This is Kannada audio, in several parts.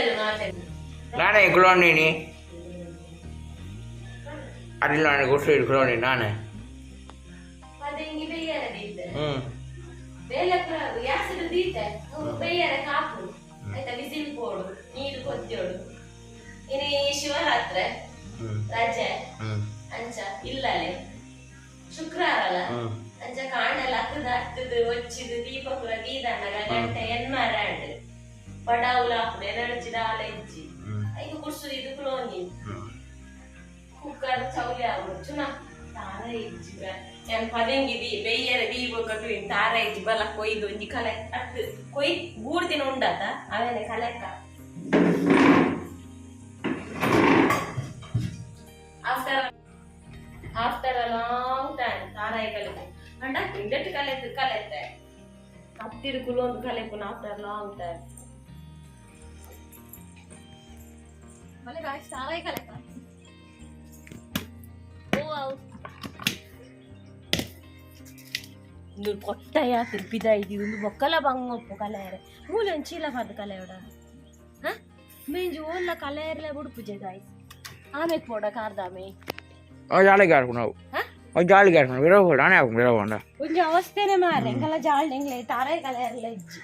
ಇದ್ದಲ್ಲ ಮಾತಾಡಿ. நீ ಬಿಸಿಲು ಪೋಡು ನೀರು ಕೊತ್ತೋಡು ಇನ್ನು ಶಿವರಾತ್ರಿ ರಜೆ ಅಂಚ ಇಲ್ಲಲೆ ಶುಕ್ರವಾರ ಅಂಚ ಕಾಣಲ್ಲ ಹತ್ತದ ಹತ್ತದ ಒಚ್ಚಿದು ದೀಪಕುಲ ದೀದಣ್ಣಗ ಗಂಟೆ ಎನ್ಮರಾಂಡ್. ಪಡಾವುಲ ಹಾಕುದು ನಡಚಿದ ಆಲ ಇಜ್ಜಿ ಹ್ಞೂ ಐದು ಕುಡ್ಸು ಇದು ಕುಲೋನಿ ಹ್ಞೂ ಕುಕ್ಕರ್ ಚೌಲಿ ಆಗುದು ಚುನ ತಾರ ಇಜ್ಜಿ ಏನ್ ಪದಂಗಿದಿ ಬೆಯ್ಯರ ದೀಪ ಕಟ್ಟು ಇನ್ ತಾರ ಇಜ್ಜಿ ಬಲ ಕೊಯ್ದು ಒಂಜಿ ಕಲೆ ಅತ್ತು ಕೊಯ್ ಮೂರ್ ದಿನ ಉಂಡಾತ ಅವೇನೆ ಕಲೆಕ್ಕ after after a long time ತಾರಾಯಿ ಕಲೆಪು ಅಂಡ ಇಂದಟ್ ಕಲೆತ್ತು ಕಲೆತ್ತೆ ಹತ್ತಿರ ಕುಲೊಂದು ಕಲೆಪುನ ಆಫ್ಟರ್ ಲಾಂಗ್ ಟೈಮ್ তাহলে গাছ তারাই খেলে இன்னொரு கொட்டையா திருப்பிதா இது வந்து ஒக்கல வாங்க இப்போ கலையற மூலம் சீல பார்த்து கலையோட மேஞ்சு ஊர்ல கலையறல உடுப்பு ஜெகாய் ஆமைக்கு போட கார்தாமே ஜாலிக்கா இருக்கணும் ஜாலிக்கா இருக்கணும் விரவு போட ஆனே ஆகும் விரவு வேண்டாம் கொஞ்சம் அவஸ்தேனே மாறு எங்கெல்லாம் ஜாலி எங்களே தரைய கலையறல இச்சு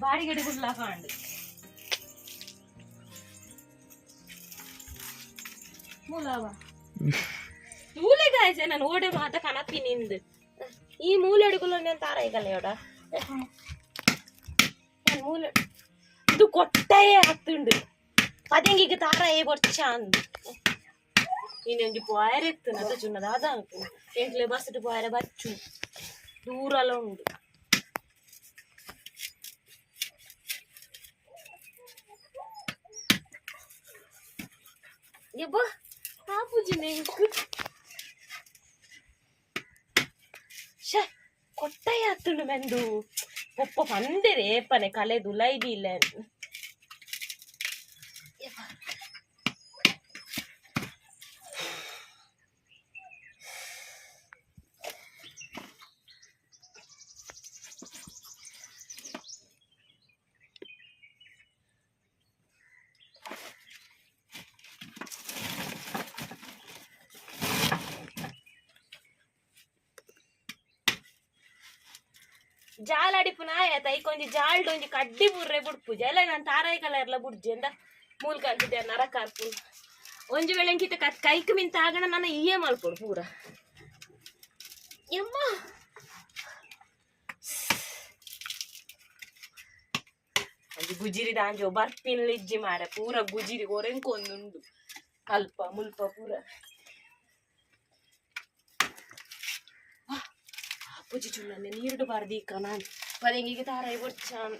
பாடி கட்டி குடலாக காண்டு ಇಜ್ಜಿ ಬಾಡಿಗಡಿ ಗುಡ್ಲ ಕಾಂಡು ಮೂಲವ ಮೂಲೆ ಗಾಯ್ಸೆ ನಾನು ಓಡೆ ಮಾತ ಕನಪಿ ನಿಂದು ಈ ಮೂಲೆ ಅಡುಗುಲ నేను ತಾರಾಯಿ ಕಲೆಯೋಡ ನಾನು ಮೂಲೆ ಇದು ಕೊಟ್ಟಯೇ ಹತ್ತುಂಡು ಪದಂಗಿಗೆ ತಾರಾಯೇ ಬರ್ಚ ಅಂದು ಇನ್ನೊಂದು ಪೋಯರೆ ಎತ್ತುನ ಅದು ಚುನ್ನದ ಅದ ಎಂಕ್ಲೆ ಬಸ್ಸು ಪೋಯರೆ ಬಚ್ಚು ದೂರಲ್ಲ ಉಂಡು ಯಬ್ಬ ಆಪುಜಿ ನೆಂಕು ಶೇ ಕೊಟ್ಟಯ ಹತ್ತುಂಡು ಮೆಂದು ಒಪ್ಪ ಪಂದೆರೆ ಏಪನೆ ಕಲೆದು ಲೈದಿ ಇಲ್ಲ ಜಾಲ ಅಡಿಪುನ ಆಯತ ಐಕೊಂಜಿ ಜಾಲ್ಡ್ ಒಂಜಿ ಕಡ್ಡಿ ಬುರ್ರೆ ಬುಡ್ಪುಜ. ಎಲ್ಲ ನಾನು ತಾರಾಯಿ ಕಲರ್ಲ ಬುಡ್ಜಿ ಅಂದ ಮೂಲ್ ಕಂತಿದ್ದೆ ನರ ಕಾರ್ಪು ಒಂಜಿ ವೇಳೆ ಎಂಕಿತ ಕತ್ ಕೈಕ್ ಮಿಂತ ಆಗಣ ನನ್ನ ಇಯೇ ಮಾಡ್ಕೊಡು ಪೂರ. ಎಮ್ಮ ಒಂಜಿ ಗುಜಿರಿ ದಾಂಜೋ ಬರ್ಪಿನ್ಲ ಲಿಜ್ಜಿ ಮಾರ. ಪೂರ ಗುಜಿರಿ ಒರೆಂಕೊಂದುಂಡು ಅಲ್ಪ ಮುಲ್ಪ ಪೂರ. ಪೂಜಿ ಚುಳ್ಳನೆ ನೀರುಡು ಬಾರ್ದಿ ಇಕ್ಕ ನಾನು ಪದಂಗಿಗೆ ತಾರಾಯಿ ಬೊಚ್ಚಾನ್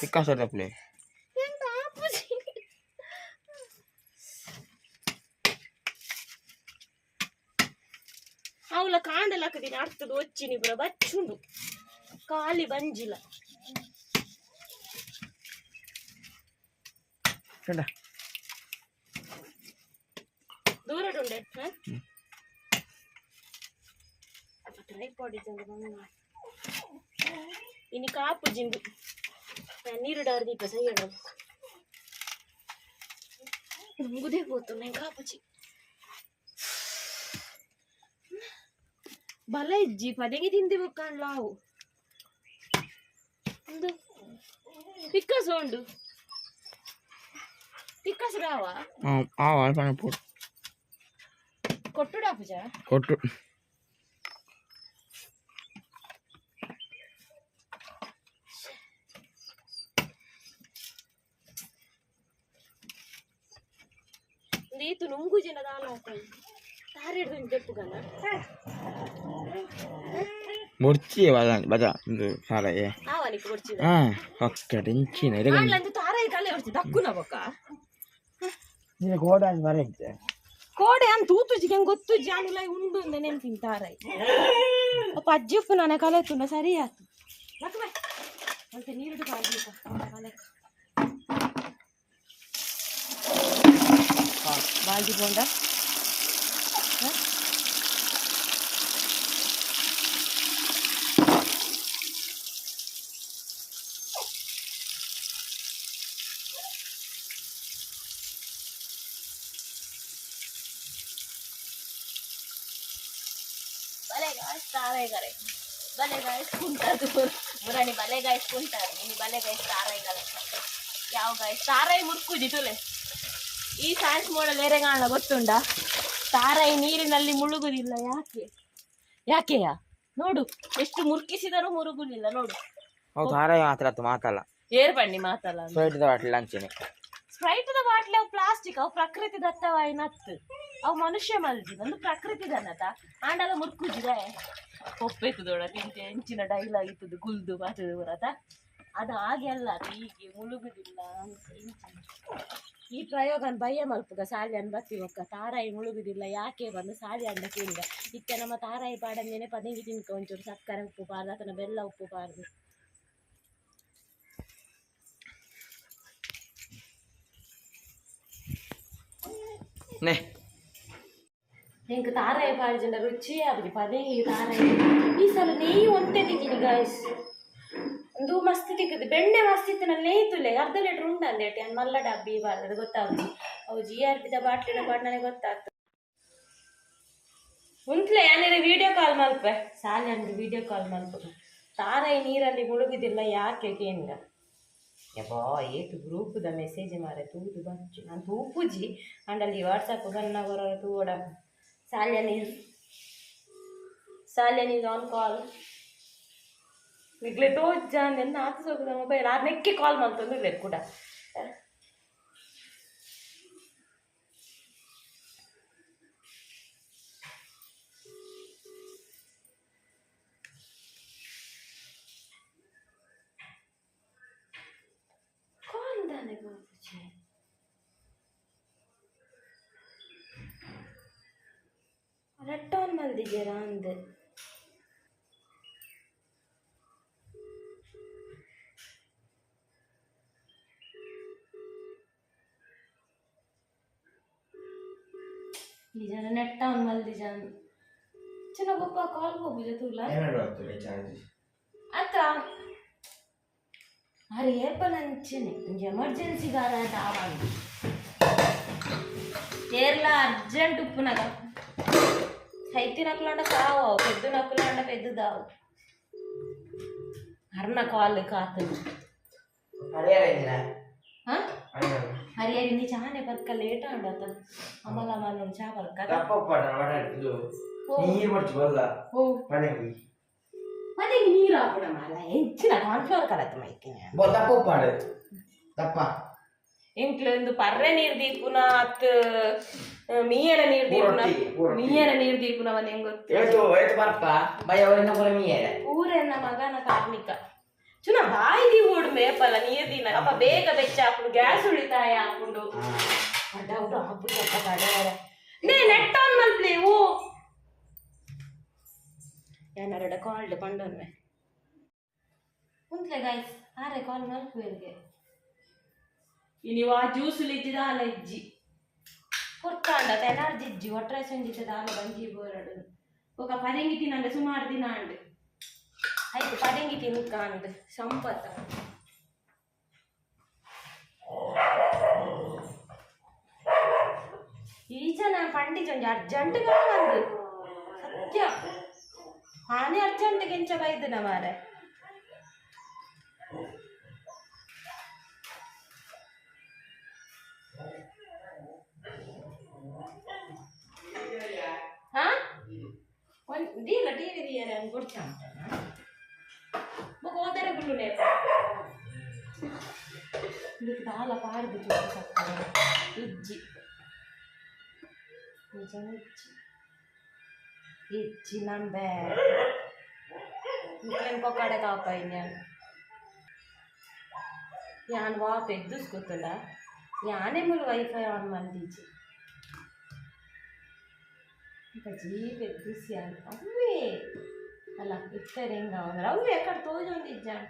ತಿಕ್ಕ ಸೊಟ್ಟಪ್ಲೆ ಎಂತ ಆಪುಜಿ ಅವಳ ಕಾಂಡಲ ಹಾಕದಿನಿ ಅರ್ಥದ ಒಚ್ಚಿನಿ ಬುರ ಬಚ್ಚುಂಡು ಖಾಲಿ ಬಂಜಿಲ apa tripod ini kapu jinbu saya udah di pasang ya dong tunggu deh botol yang kapu cik balai ji pada ini tindih bukan lau tikas rondo tikas rawa awal panah కొట్టుడా పూజ కొట్టు. రీతు నుంగు జినదాన తారేడు జట్టు కదా. ముడిచి బజా సారయ్యే ఒక్కటి ಇಂಚಿನ ಇದಕ್ಕೆ ಆಡ್ಲಂದು ತಾರಾಯಿ ಕಲೆ ಹೊಡ್ಸಿ ದಕ್ಕುನ ಬೊಕ್ಕ ನಿನ್ನ ಗೋಡ ಬರೈತೆ ಕೋಡೆ ಅಂತ ತೂತುಜಿಗೆ ಗೊತ್ತು ಜಾನುಲ ಉಂಡು ಅಂದ ನೆನ್ಪಿನ ತಾರಾಯಿ ಅಪ್ಪ ಅಜ್ಜಿಪ್ಪು ನನ್ನ ಕಲೆ ತುನ ಸರಿ ಆತು ಲಕ್ಕ ಬಾ. ಮತ್ತೆ ನೀರಿಡು ಕಾಲ್ಬೇಕ ಕಲೆಕ ಬಾಲ್ದಿ ಬೋಂಡ గాయస్ తారాయి కలే భలే గాయస్ కుంటారు మురాని భలే గాయస్ కుంటారు ఇన్ని భలే గాయస్ తారాయి కలే ಯಾವ ಗಾಯ್ಸ್ ತಾರಾಯಿ ಮುರ್ಕುಜಿ ತುಲೆ ಈ ಸೈನ್ಸ್ ಮಾಡಲ್ ಬೇರೆ ಕಾರಣ ಗೊತ್ತುಂಡ ತಾರಾಯಿ ನೀರಿನಲ್ಲಿ ಮುಳುಗುದಿಲ್ಲ ಯಾಕೆ ಯಾಕೆಯ ನೋಡು ಎಷ್ಟು ಮುರುಕಿಸಿದರೂ ಮುರುಗುದಿಲ್ಲ ನೋಡು ಅವು ಧಾರಾಯಿ ಮಾತ್ರ ಆತು ಮಾತಲ್ಲ ಏರ್ ಬನ್ನಿ ಮಾತಲ್ಲ ಸ್ಪ್ರೈಟ್ದ ಬಾಟ್ಲಿ ಅಂಚೆನೆ ಸ್ಪ್ರೈಟ್ದ ಬಾಟ್ಲಿ ಅವು ಪ್ಲಾಸ್ಟಿಕ್ ಅವು ಪ್ರಕೃತಿ ದತ್ತವಾಯಿ ನತ್ತು ಅವು ಮನುಷ್ಯ ಮಲ್ದಿ ಒಂದು ಪ್ರಕೃತಿ ದನ್ನತ ಆಂಡಲ ಮುರ್ಕುಜಿದೆ. ಒಪ್ಪೆತ್ತದೋಡ ತಿಂತೆ ಹೆಂಚಿನ ಡೈಲಾಗ್ ಇತ್ತದು ಗುಲ್ದು ಮಾತದು ಬರತ ಅದು ಹಾಗೆ ಅಲ್ಲ ಹೀಗೆ ಮುಳುಗುದಿಲ್ಲ. ಈ ಪ್ರಯೋಗ ಭಯ ಮಲ್ಪುಗ ಸಾಲಿ ಅನ್ ಬತ್ತಿವಕ್ಕ ತಾರಾಯಿ ಮುಳುಗುದಿಲ್ಲ, ಯಾಕೆ ಬಂದು ಸಾಲಿ ಅಂಡ ಕೇಳಿದ. ಇತ್ತ ನಮ್ಮ ತಾರಾಯಿ ಪಾಡಂದೇನೆ ಪದೇ ತಿನ್ಕ ಒಂಚೂರು ಸಕ್ಕರೆ ಉಪ್ಪು ಪಾರ್ದು ಅಥವಾ ಬೆಲ್ಲ ಉಪ್ಪು ಪಾರ್ದು ನೇ എനിക്ക് താറായി പാടിച്ചിട്ടുണ്ട് ರುಚಿಯಾಗಿ ಪದೇಗಿ ತಾರಾಯಿ ಈ ಸಲ ನೆಯ್ಯಿ ಒಂತೆ ತಿಕ್ಕಿನಿ ಗಾಯ್ಸ್ ಒಂದು ಮಸ್ತ್ ತಿಕ್ಕದು ಬೆಣ್ಣೆ ಮಸ್ತ್ ಇತ್ತಿನಲ್ಲಿ ನೆಯ್ಯಿ ತುಲೆ ಅರ್ಧ ಲೀಟ್ರ್ ಉಂಡಂದೆ ಅನ್ ಮಲ್ಲ ಡಬ್ಬಿ ಬಾರ್ದು ಗೊತ್ತಾಗ್ತದೆ ಅವು ಜಿ ಆರ್ ಪಿದ ಬಾಟ್ಲಿನ ಬಾಡ್ ನನಗೆ ಗೊತ್ತಾಗ್ತದೆ ಉಂಟ್ಲೆ ಯಾನಿರ ವಿಡಿಯೋ ಕಾಲ್ ಮಲ್ಪೆ ಸಾಲಿ ಅಂದ್ರೆ ವಿಡಿಯೋ ಕಾಲ್ ಮಲ್ಪ ತಾರಾಯಿ ನೀರಲ್ಲಿ ಮುಳುಗುದಿಲ್ಲ ಯಾಕೆ ಕೇಂದ್ರ ಯಪ್ಪಾ ಏತು ಗ್ರೂಪ್ದ ಮೆಸೇಜ್ ಮಾರೆ ತೂದು ಬಚ್ಚು ನಾನು ತೂಪುಜಿ ಅಂಡಲ್ಲಿ ವಾಟ್ಸಪ್ ಬನ್ನವರ ತೂಡ ಸಾಲ್ಯ ನೀರು ಸಾಲ್ಯ ನೀರು ಆನ್ ಕಾಲ್ ಈಗಲೇ ತೋಜ ನೆನ್ನ ಆತ ಮೊಬೈಲ್ ಆ ನೆಕ್ಕಿ ಕಾಲ್ ಮಾಡ್ತಂದ್ರೆ ಕೂಡ ರಟ್ಟೋನ್ ಮಲ್ದಿದ್ದೀರಾ ಅಂದೆ ಈ ಜನ ನೆಟ್ಟ ಅವ್ನು ಮಲ್ದಿ ಜನ ಚೆನ್ನಾಗೊಬ್ಬ ಕಾಲ್ ಹೋಗುದು ತುಲ್ಲ ಅತ್ತ ಅರೆ ಏರ್ಪಲ್ ಅಂಚೆನೆ ಒಂಜಿ ಎಮರ್ಜೆನ್ಸಿ ಗಾರ ದಾವಂದು ಏರ್ಲ ಅರ್ಜೆಂಟ್ ಉಪ್ಪುನಗ ಹೈತಿ ನಕ್ಲಾಂಡ ಕಾವು ಪೆದ್ದು ನಕ್ಲಾಂಡ ಪೆದ್ದು ದಾವು ಹರ್ನ ಕಾಲ್ ಕಾತು ಹಾ ಹರಿಯಾಗಿ ನೀ ಚಾನೆ ಬರ್ಕ ಲೇಟ್ ಆಂಡತ ಅಮಲ ಅಮಲ ಚಾ ಬರ್ಕ ನೀರು ಬರ್ಚು ಬಲ್ಲ ಓ ಪಡೆಂಗಿ ಮತ್ತೆ ನೀರು ಹಾಕೋಣ ಮಾಲ ಹೆಚ್ಚಿನ ಕಾನ್ಫ್ಲವರ್ ಕಲತ್ತು ಮೈಕಿನ ಬೊ ತಪ್ಪ ಪಾಡು ತಪ್ಪ ಇಂಕ್ಲೊಂದು ಪರ್ರೆ ನೀರ್ ದೀಪುನ ಅತ್ ಮೀಯರ ನೀರ್ ದೀಪುನ. ಮೀಯರ ನೀರ್ ದೀಪುನ ಒಂದ್ ಹೆಂಗ್ ಊರೆನ್ನ ಮಗನ ಕಾರ್ಮಿಕ. ಚುನ ಬಾಯಿಗೆ ಓಡು ಮೇಪಲ್ಲ ನೀರ್ ದಿನ ಅಪ್ಪ ಬೇಗ ಬೆಚ್ಚ ಹಾಕೊಂಡು ಗ್ಯಾಸ್ ಉಳಿತಾಯ ಹಾಕೊಂಡು ಡೌಟ್ ಹಾಕ್ಬಿಟ್ಟಪ್ಪ ಕಡೆ ನೇ ನೆಟ್ ಆನ್ ಮಲ್ಪ್ಲೆ ಓ ಏನಾರಡ ಕಾಲ್ಡ್ ಪಂಡೊನ್ವೆ ಉಂತ್ಲೆ ಗಾಯ್ಸ್ ಆರೆ ಕಾಲ್ ಮಲ್ಪುವೆಲ್ಗೆ ಇನಿವಾ ಜ್ಯೂಸ್ ಲಿಜ್ಜಿದ ಅಲಜ್ಜಿ ಕುರ್ತಾಂಡ ತೆಲಾರ್ಜಿಜ್ಜಿ ಒಟ್ರೆ ಸಂಜಿತದ ಆಗ ಬಂಜಿ ಬೋರಡು ఒక పదంగి తినండి సుమారు తినండి అయితే పదంగి తినకండి సంపత ఈచ నా పండించండి అర్జెంటుగా ఉంది సత్యం హాని అర్జెంటుగా ఇంచబైద్దు నా మారే ಒಂದಿಲ್ಲ ಟಿ ವಿ ದಿಯರ ಅಂತ ಕೊಡ್ತಾ ಬೊಕ ಓದರ ಗುಳ್ಳುನೆ ಇದು ದಾಲ ಪಾಡ್ದು ಇಜ್ಜಿ ನಿಜ ಇಜ್ಜಿ ಇಜ್ಜಿ ನಂಬೆ ಮುಖೇನ್ ಕೊಕ್ಕಡೆ ಕಾಪಾಯ ನಾನು ഞാൻ വാ പെദ്ദുസ്കുത്തുണ്ട ഞാനെമ്മൊരു വൈഫൈ ഓൺ മന്തിച്ച് గజీ పెద్ద అది అలా ఇస్తారు ఏం కావాలి అవి ఎక్కడ తోజుంది ఇచ్చాను.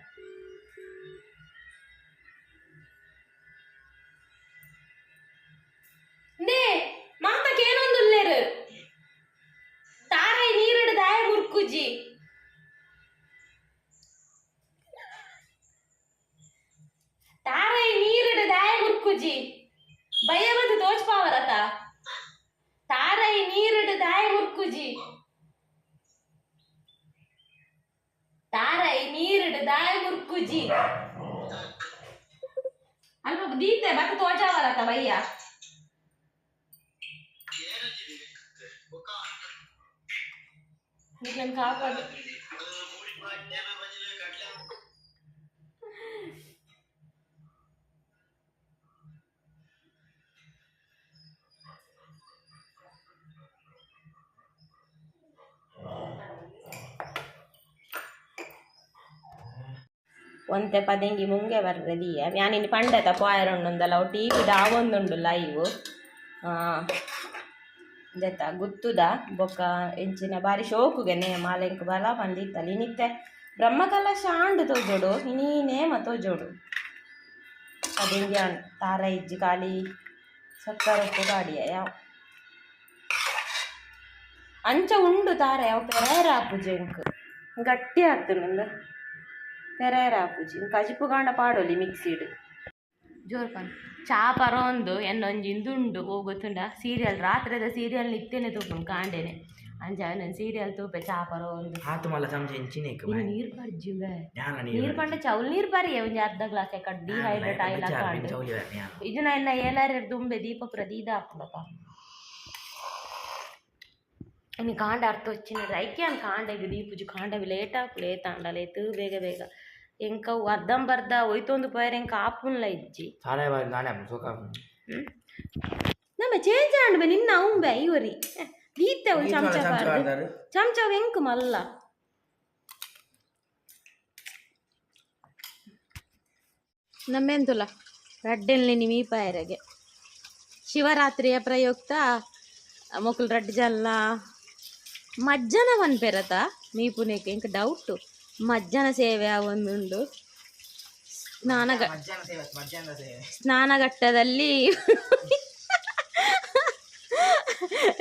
ಒಂತೆ ಪದೆಂಗಿ ಮುಂಗೆ ಬರ್ರದಿಯ ಯಾನಿನಿ ಪಂಡತ ಪಾಯರೊಂದಲ್ಲ ಅವು ಟಿ ವಿ ಡಾವೊಂದುಂಡು ಲೈವ್ ದೆತ್ತ ಗುತ್ತುದ ಬೊಕ್ಕ ಎಂಚಿನ ಬಾರಿ ಶೋಕುಗೆ ನೇ ಮಾಲೆಂಕ್ ಬಲ ಬಂದಿತ್ತಲ್ಲ ಇನಿತ್ತೆ ಬ್ರಹ್ಮಕಲ ಶಾಂಡು ತೋಜೋಡು ಇನಿ ನೇಮ ತೋಜೋಡು ಆಂಡ್ ತಾರ ಇಜ್ಜಿ ಖಾಲಿ ಸಕ್ಕರ ಉಪ್ಪು ಗಾಡಿಯ ಯಾವ ಅಂಚ ಉಂಡು ತಾರ ಯಾವ ಪೆರೇರ ಪೂಜೆಂಕ್ ಗಟ್ಟಿ ಆಗ್ತದೆ ನಂದು ಆಪುಜಿ ಪೂಜಿ ಕಜಿಪು ಕಾಂಡ ಪಾಡೋಲಿ ಮಿಕ್ಸಿಡ್ ಜೋರ್ ಚಾಪರೊಂದು ಎನ್ನೊಂಜಿಂದುಂಡು ಓ ಗೊತ್ತುಂಡ ಸೀರಿಯಲ್ ರಾತ್ರಿದ ಸೀರಿಯಲ್ ನಿತ್ಯನೆ ತೂಪುಂಡು ಕಾಂಡೆನೆ. ಅಂಚ ಸೀರಿಯಲ್ ತೂಪೆ ಚಾಪರ ಒಂದು ಆತು ಮಲ್ಲ ನೀರ್ ಬರ್ಜಿ ನೀರ್ ಪಂಡ ಚೌಲ್ ನೀರ್ ಬರಿ ಒಂಜಿ ಅರ್ಧ ಗ್ಲಾಸ್ ಯಾಕ ಡಿಹೈಡ್ರೇಟ್ ಆಯಿಲ ಕಾಂಡೆ. ಇದು ನನ್ನ ಏಲಾರೆ ದುಂಬೆ ದೀಪ ಪ್ರದೀದ ಹಾಕ್ಬಿಡಪ್ಪ ಇನ್ನು ಕಾಂಡ ಅರ್ಥ ವಚ್ಚಿನ ಐಕ್ಯಾನ್ ಕಾಂಡೆಗೆ ದೀಪುಜು. ಕಾಂಡವಿ ಲೇಟ್ ಹಾಕು ಲೇತಾಂಡ ಲೇತು ಬೇಗ ಬೇಗ. ಎಂಕವು ಅರ್ಧಂಬರ್ಧ ಒಯ್ತೊಂದು ಪೈರ್ ಎಂಕ ಆಪುನ್ಲ ಇಜ್ಜಿ. ಸಾಲೆ ಬಾರಿ ನಾನೇ ಸೋಕ ನಮ್ಮ ಚೇಂಜ್ ಆಂಡ್ಬೆ ನಿನ್ನ ಉಂಬೆ ಐವರಿ ದೀತೆ ಒಂದು ಚಮಚ ಪಾರ್ದು ಚಮಚ ಎಂಕು ಮಲ್ಲ. ನಮ್ಮೆಂತುಲ ರಡ್ಡೆಲ್ನಿ ನಿಮಿ ಪಾಯರಗೆ ಶಿವರಾತ್ರಿಯ ಪ್ರಯುಕ್ತ ಮೊಕ್ಕಲು ರಡ್ಡ್ ಜಲ್ಲ ಮಜ್ಜನ ಪನ್ಪೆರತ ಮೀ ಪುನೇಕೆ ಇಂಕ ಡೌಟು ಮಜ್ಜನ ಸೇವೆ ಒಂದುಂಡು. ಸ್ನಾನ ಸ್ನಾನಘಟ್ಟದಲ್ಲಿ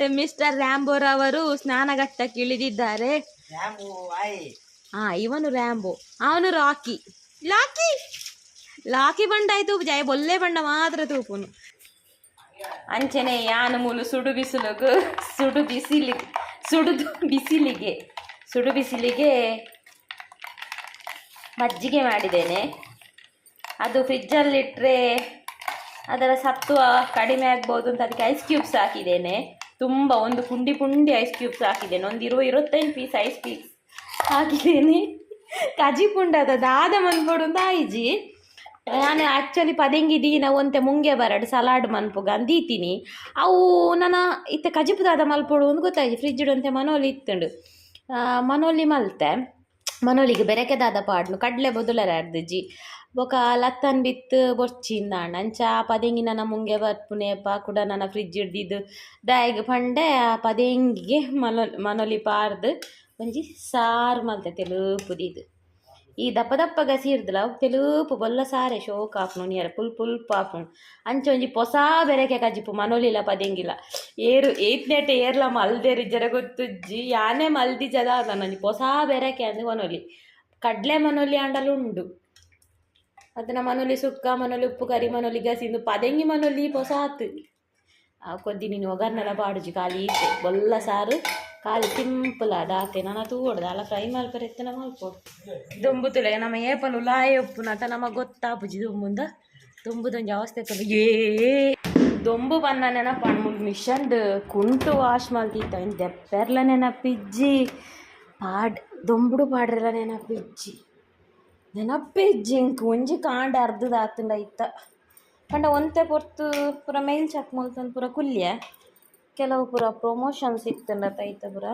ಮಿಸ್ಟರ್ ರ್ಯಾಂಬೋರವರು ಸ್ನಾನಘಟ್ಟಕ್ಕೆ ಇಳಿದಿದ್ದಾರೆ. ಹಾ ಇವನು ರ್ಯಾಂಬೋ. ಅವನು ರಾಕಿ. ಲಾಕಿ ಲಾಕಿ ಬಂಡ ಆಯ್ತು. ಜಯ ಬೊಲ್ಲೆ ಬಂಡ ಮಾತ್ರ ತೂಪುನು. ಅಂಚನೆ ಯಾನು ಮೂಲು ಸುಡು ಬಿಸಿಲುಗು ಸುಡು ಬಿಸಿಲಿ ಸುಡುದು ಬಿಸಿಲಿಗೆ ಸುಡು ಬಿಸಿಲಿಗೆ ಮಜ್ಜಿಗೆ ಮಾಡಿದ್ದೇನೆ. ಅದು ಫ್ರಿಜ್ಜಲ್ಲಿಟ್ಟರೆ ಅದರ ಸತ್ವ ಕಡಿಮೆ ಆಗ್ಬೋದು ಅಂತ ಅದಕ್ಕೆ ಐಸ್ ಕ್ಯೂಬ್ಸ್ ಹಾಕಿದ್ದೇನೆ. ತುಂಬ ಒಂದು ಪುಂಡಿ ಪುಂಡಿ ಐಸ್ ಕ್ಯೂಬ್ಸ್ ಹಾಕಿದ್ದೇನೆ. ಒಂದು ಇರುವ ಇರುವತ್ತೈದು ಪೀಸ್ ಐಸ್ ಪೀಸ್ ಹಾಕಿದ್ದೇನೆ. ಕಜಿ ಪುಂಡದ ದಾದ ಅಂತ ಐಜಿ ನಾನು ಆ್ಯಕ್ಚುಲಿ ಪದಂಗಿ ದೀನ ಒಂತೆ ಮುಂಗೆ ಬರಡು ಸಲಾಡ್ ಮನ್ಪುಗ ಅಂದೀತೀನಿ ಅವು ನನ್ನ ಇತ್ತೆ ಕಜಿಪು ದಾದ ಮಲ್ಪೊಡು ಒಂದು ಗೊತ್ತಾಯ್ತು. ಫ್ರಿಜ್ಡ್ ಒಂತೆ ಮನೋಲಿ ಇತ್ತುಂಡು. ಮನೋಲಿ ಮಲ್ತೆ. ಮನೋಲಿಗೆ ಬೆರಕೆದಾದ ಪಾಡ್ನು ಕಡ್ಲೆ ಬೊದುಲರ ಅರ್ದಜ್ಜಿ ಬೊಕ ಲತ್ತನ್ ಬಿತ್ತು ಬೊರ್ಚಿಂದ ಅಂಚ ಪದೇಂಗಿ ನನ್ನ ಮುಂಗೆ ಬರ್ಪುನೇಪ ಕೂಡ ನನ್ನ ಫ್ರಿಜ್ ಹಿಡ್ದಿದ್ದು. ದಾಯಿಗೆ ಪಂಡೆ ಆ ಪದೆಂಗಿಗೆ ಮನೋ, ಮನೋಲಿ ಪಾರ್ದು ಒಂಜಿ ಸಾರು ಮಲ್ತೆ ತೆಲುಪುದಿದು ಈ ದಪ್ಪ ದಪ್ಪ ಗಸಿ ಇರ್ದಲ್ಲ ಅವು ತೆಲುಪು ಬೊಲ್ಲ ಸಾರೆ ಶೋಕ್ ಹಾಕ್ನು ನಿಯರ ಪುಲ್ ಪುಲ್ ಪಾಪುಣ್ ಅಂಚ ಒಂಜಿ ಪೊಸ ಬೆರಕೆ ಕಜಿಪು ಮನೋಲಿಲ್ಲ ಪದೆಂಗಿಲ್ಲ ಏರು ಏತ್ನೆಟ್ ಏರ್ಲ ಮಲ್ದೇರಿ ಜರ ಗೊತ್ತುಜ್ಜಿ ಯಾನೆ ಮಲ್ದಿ ಜದ ನನಂಜಿ ಪೊಸ ಬೆರಕೆ ಅಂದ್ರೆ ಮನೋಲಿ ಕಡ್ಲೆ ಮನೋಲಿ ಅಂಡಲು ಉಂಡು ಅದನ್ನ ಮನೋಲಿ ಸುಕ್ಕ ಮನೋಲಿ ಉಪ್ಪು ಕರಿ ಮನೋಲಿ ಗಸಿಂದು ಪದೆಂಗಿ ಮನೋಲಿ ಪೊಸಾತ್ ಆ ಕೊದ್ದಿ ನೀನು ಒಗರ್ನೆಲ್ಲ ಪಾಡುಜಿ ಖಾಲಿ ಈತೆ ಬೊಲ್ಲ ಸಾರು ಖಾಲಿ ಸಿಂಪಲ್ ಅದಾತೆ ನಾನು ತೂವಡ್ದು ಅಲ್ಲ ಫ್ರೈ ಮಲ್ಪರೆ ಎತ್ತನ ಮಲ್ಪೋಡು ದೊಂಬುತುಲೆ ನಮ್ಮ ಏಪಲು ಲಾಯ ಉಪ್ಪುನತ ಗೊತ್ತಾಪುಜಿ ದೊಂಬುಂದ? ದೊಂಬುದೊಂದು ಅವಸ್ಥೆ ಏ ದೊಂಬು ಬಂದ ನೆನಪು ಮುಲ್ ಮಿಷನ್ಡ್ ಕುಂಟು ವಾಶ್ ಮಾಲ್ತಿತ್ತ ಇನ್ನು ದೆಪ್ಪೆರ್ಲ ನೆನಪಿಜ್ಜಿ. ಪಾಡ್, ದೊಂಬುಡು ಪಾಡ್ರೆಲ್ಲ ನೆನಪಿಜ್ಜಿ. ನೆನಪಿಜ್ಜಿ ಇಂಕ್ ಒಂಜಿ ಕಾಂಡ ಅರ್ಧದ ಆತುಂಡ ಇತ್ತ. ಪಂಡ ಒಂತೆ ಪೊರ್ತು ಪೂರ ಮೇಲ್ ಚಕ್ ಮಲ್ತಂದು ಪೂರ ಕುಲ್ಯ. ಕೆಲವು ಪೂರ ಪ್ರಮೋಷನ್ ತೈತ ಪುರ?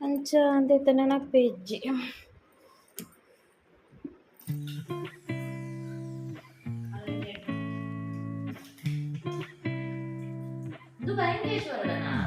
ಅಂಚ ಅಂದೈತೆ ನೆನಪಿಜ್ಜಿ ಪೇಜ್ಜಿ ಭಯಂಕೇಶ್ವರನ